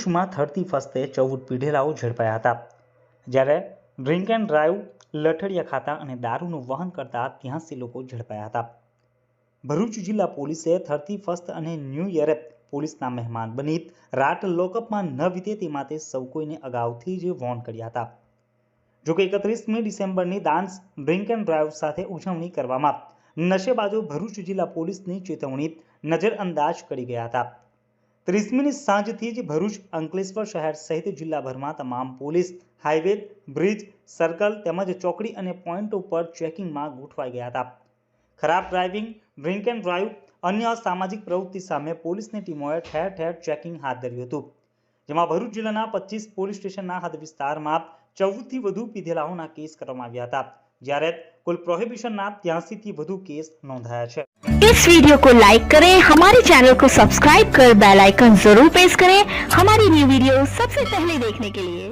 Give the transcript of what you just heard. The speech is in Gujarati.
ભરૂચમાં થર્ટી ફર્સ્ટે ચૌદ પીઢેલાઓ ઝડપાયા હતા. જ્યારે ડ્રિંક એન્ડ ડ્રાઈવ, લઠડિયા ખાતા અને દારૂનું વહન કરતા ત્યાંસી લોકો ઝડપાયા હતા. ભરૂચ જિલ્લા પોલીસે થર્ટી ફર્સ્ટ અને ન્યૂ યરે પોલીસના મહેમાન બની રાત લોકઅપમાં ન વીતે તે માટે સૌ કોઈને અગાઉથી જ વોર્ન કર્યા હતા. જોકે એકત્રીસમી ડિસેમ્બરની ડાન્સ ડ્રિંક એન્ડ ડ્રાઈવ સાથે ઉજવણી કરવામાં નશેબાજો ભરૂચ જિલ્લા પોલીસની ચેતવણી નજરઅંદાજ કરી ગયા હતા. ત્રીસમીની સાંજથી જ ભરૂચ અંકલેશ્વર શહેર સહિત જિલ્લાભરમાં તમામ પોલીસ, હાઈવે, બ્રિજ, સર્કલ તેમજ ચોકડી અને પોઈન્ટ ઉપર ચેકિંગમાં ગોઠવાઈ ગયા હતા. ખરાબ ડ્રાઇવિંગ, ડ્રિંક એન્ડ ડ્રાઈવ અન્ય અસામાજિક પ્રવૃત્તિ સામે પોલીસની ટીમોએ ઠેર ઠેર ચેકિંગ હાથ ધર્યું હતું. જેમાં ભરૂચ જિલ્લાના પચીસ પોલીસ સ્ટેશનના હદ વિસ્તારમાં ચૌદથી વધુ પીધેલાઓના કેસ કરવામાં આવ્યા હતા. જ્યારે કુલ પ્રોહિબિશનના ત્યાસીથી વધુ કેસ નોંધાયા છે इस वीडियो को लाइक करें हमारे चैनल को सब्सक्राइब कर बेल आइकन जरूर प्रेस करें हमारी न्यू वीडियो सबसे पहले देखने के लिए